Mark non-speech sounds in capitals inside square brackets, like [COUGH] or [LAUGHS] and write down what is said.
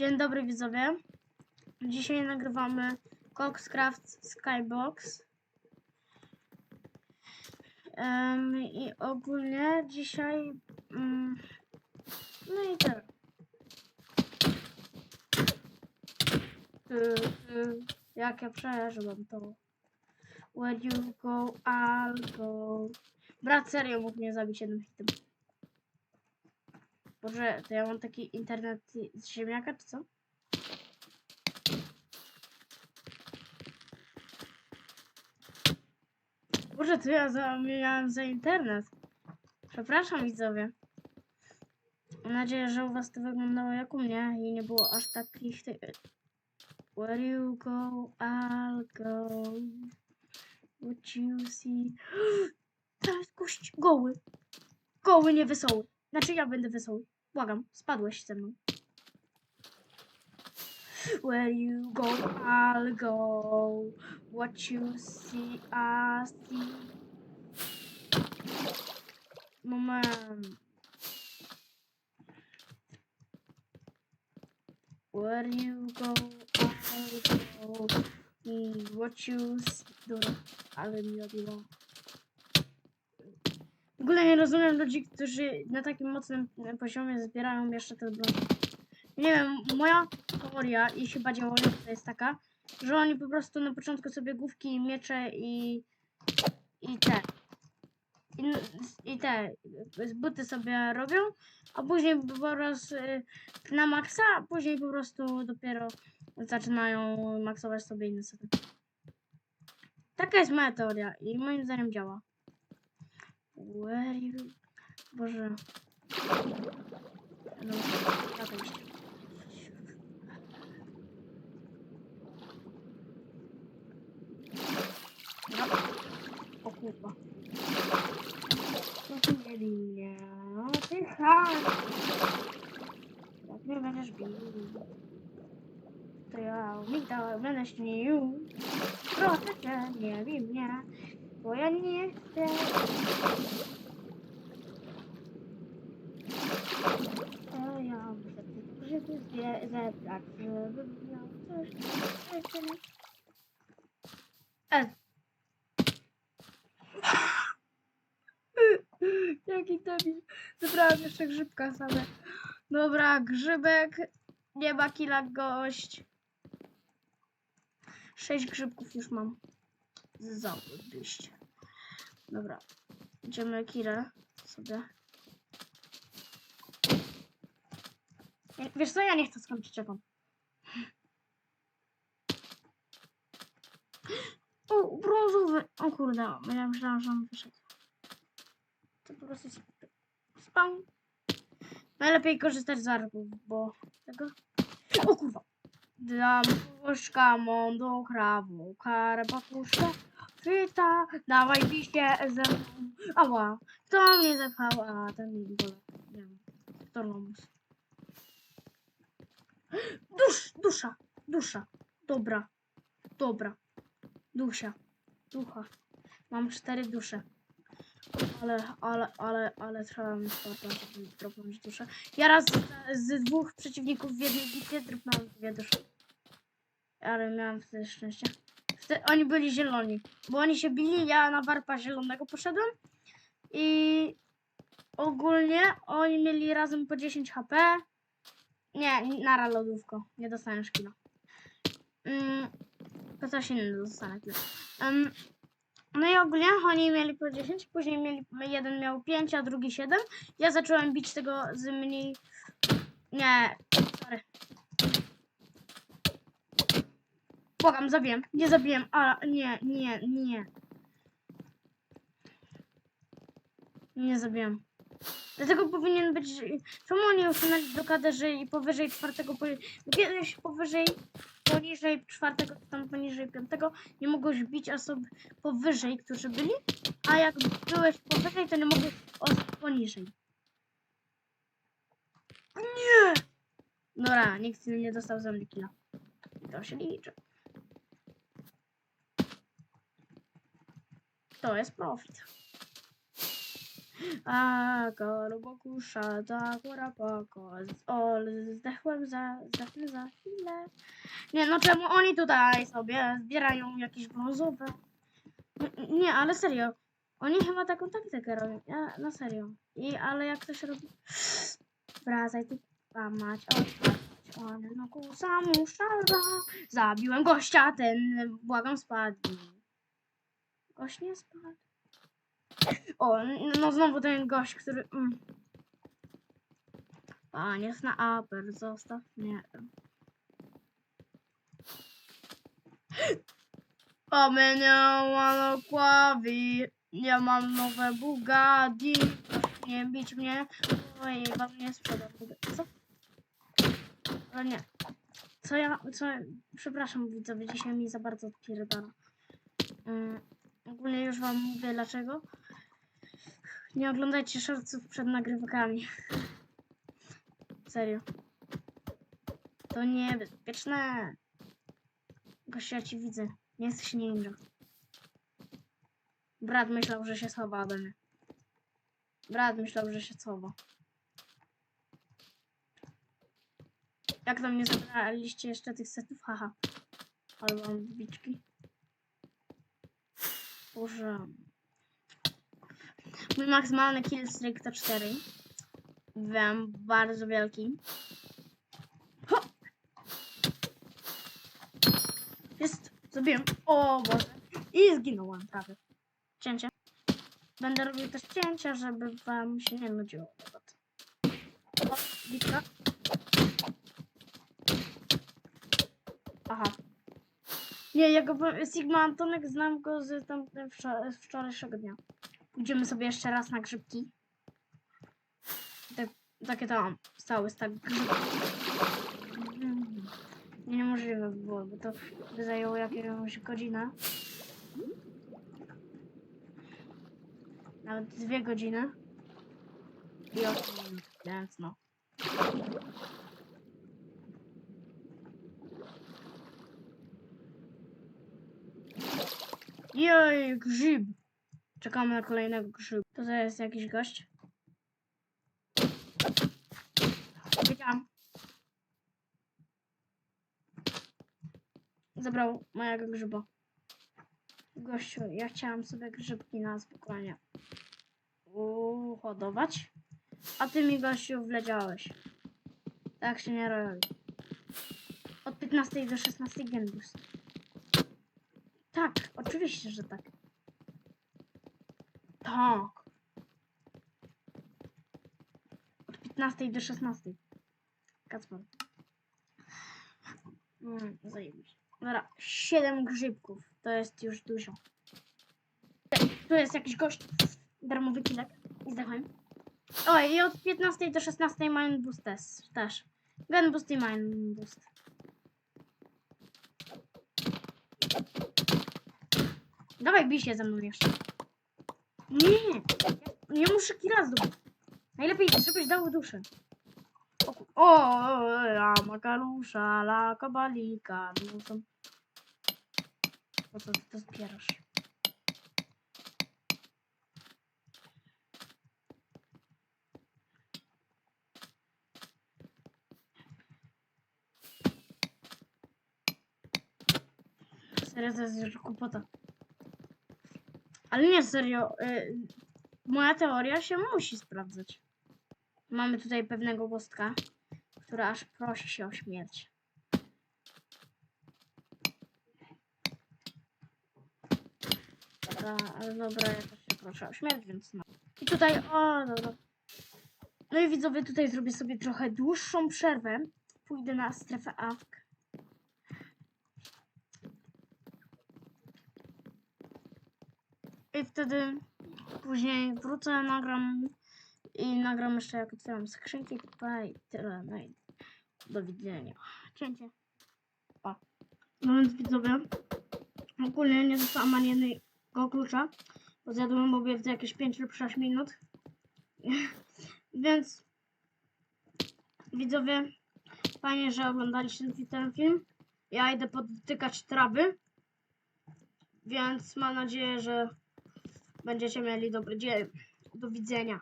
Dzień dobry widzowie. Dzisiaj nagrywamy Coxcraft Skybox. Em, I ogólnie dzisiaj. mm, no i tak. Jak ja przeżyłem to. Where you go, I'll go. Brat serio mógł mnie zabić jednym hitem. Boże, to ja mam taki internet z ziemniaka, czy co? Boże, to ja zamieniałem za internet. Przepraszam widzowie. Mam nadzieję, że u was to wyglądało jak u mnie i nie było aż takich... Where you go, I'll go. What you see... [GASPS] Jest gość goły. Goły, nie wesoły. Znaczy ja będę wesoły. Błagam, spadłeś ze mną. Where you go, I'll go. What you see, I see. Moment. Where you go, I'll go. Mm, What you see. Dobra, ale mi odjęło. Ogóle nie rozumiem ludzi, którzy na takim mocnym poziomie zbierają jeszcze te broni. Nie wiem, moja teoria i chyba działanie to jest taka, że oni po prostu na początku sobie główki, miecze i i te i, i te z buty sobie robią, a później po prostu y, na maksa, a później po prostu dopiero zaczynają maksować sobie inne sety. Taka jest moja teoria i moim zdaniem działa. Where you... Boże. No, tak jeszcze. No. O kurwa. No to mieli mnie. No ty chodź. Jak mnie będziesz bił, to ja mi będę śnił. Proszę cię, nie bij mnie, bo ja nie chcę. To ja muszę żeby zje- zebrać, żeby miał coś. E. Jaki debil. Zebrałem jeszcze grzybka same. Dobra, grzybek. Nie ma killa gość. Sześć grzybków już mam. Założyście. Dobra. Idziemy kirę sobie. Wiesz co, ja nie chcę skończyć on. [GASPS] O, brązowy. O kurde, ja myślałam, że on wyszedł. To po prostu spawn. Najlepiej korzystać z arbów, bo tego... O kurwa! Dla puszka, mondo, krawu, karę, papuszka, Wita, dawaj wiśnie ze mną. Ała, kto mnie zepchał? A, ten mi bole. Nie wiem, kto lomus. Dusz, dusza, dusza. Dobra, dobra. Dusia, ducha. Mam cztery dusze. Ale, ale, ale, ale żeby dropnąć duszę. Ja raz z, z dwóch przeciwników w jednej bitwie dropnąłem dwie dusze. Ale miałem wtedy szczęście. Wtedy, oni byli zieloni, bo oni się bili, ja na warpa zielonego poszedłem i ogólnie oni mieli razem po 10 HP. Nie, nara lodówko, nie dostaniesz kilo. Mm, to coś innego dostanę tyle. Em, no i ogólnie oni mieli po 10, później mieli, jeden miał 5, a drugi 7. Ja zacząłem bić tego z mniej... Nie, sorry. Błagam, zabiłem. Nie zabiłem, ale nie, nie, nie. Nie zabiłem. Dlatego powinien być... Czemu oni usunęli blokadę, że i powyżej czwartego... po- Kiedyś powyżej, poniżej czwartego, tam poniżej piątego nie mogłeś bić osób powyżej, którzy byli, a jak byłeś powyżej, to nie mogłeś osób poniżej. Nie! Dobra, nikt nie dostał ze mnie killa. To się liczy. To jest profit. A korobokusza, ta góra poko. O, zdechłem za, zdechnę za chwilę. Nie, no czemu oni tutaj sobie zbierają jakieś? N- Nie, ale serio. Oni chyba taką taktykę robią. Ja, na serio. I, ale jak to się robi? Wracaj tu, mać, odpać. On no kusa muszara. Zabiłem gościa, ten, błagam, spadł. Gość nie spadł. O, no znowu ten gość, który... Mm. Pan jest na upper, zostaw mnie. O mnie łanokławi, ja mam nowe Bugatti, nie bić mnie, oj, wam nie sprzedam. Co? Ale nie. Co ja, co, przepraszam widzowie, dzisiaj mi za bardzo odpierdala. Mm, ogólnie już wam mówię dlaczego. Nie oglądajcie shortsów przed nagrywkami. Serio. To niebezpieczne. Gościa ja ci widzę. Nie jesteś ninja. Brat myślał, że się schowa ode mnie. Brat myślał, że się chowa. Jak tam nie zabraliście jeszcze tych setów? Haha. Ale mam biczki. Boże. Mój maksymalny kill streak to 4. Wiem, bardzo wielki. Ho! Jest, zabiłem. O Boże. I zginąłem prawie. Cięcie. Będę robił też cięcia, żeby wam się nie nudziło. O. Aha. Nie, ja go Sigma Antonek znam go z, tam, wczorajszego dnia. Pójdziemy sobie jeszcze raz na grzybki. Tak, takie tam stały tak Nie, niemożliwe by było, bo to by zajęło jakąś godzinę. Nawet dwie godziny. I 8 minut, więc no. Jej, grzyb! Czekamy na kolejnego grzyba. To to jest jakiś gość. Wiedziałam. Zabrał mojego grzyba. Gościu, ja chciałam sobie grzybki na spokojnie uhodować. A ty mi gościu wleciałeś. Tak się nie robi. Od 15 do 16 genbus. Tak, oczywiście, że tak. Tak. Od 15 do 16. Kacper. Mm, zajebiście. Dobra, 7 grzybków. To jest już dużo. Tu jest jakiś gość. Darmowy kilek. I zdechłem. Oj, i od 15 do 16 Mine Boost też. Gun Boost i Mine Boost. Dawaj, bij się ze mną jeszcze. Nie! Ja muszę killa zdobyć. Najlepiej, żebyś dał duszę. O, la makalusza, la kabalika. No to... Po co ty to zbierasz? Serio, to jest już kłopota. Ale nie, serio. Y, moja teoria się musi sprawdzać. Mamy tutaj pewnego gostka, który aż prosi się o śmierć. Dobra, ale dobra, ja też się proszę o śmierć, więc no. I tutaj, o, dobra. No i widzowie, tutaj zrobię sobie trochę dłuższą przerwę. Pójdę na strefę AFK. I wtedy później wrócę, nagram i nagram jeszcze jak otwieram skrzynki tutaj tyle. No i do widzenia. Cięcie. O. No więc widzowie, ogólnie nie dostałam ani jednego klucza, bo zjadłem obiad za jakieś 5 lub 6 minut. [LAUGHS] więc widzowie, fajnie, że oglądaliście ten film. Ja idę podtykać trawy. Więc mam nadzieję, że będziecie mieli dobry dzień. Do widzenia.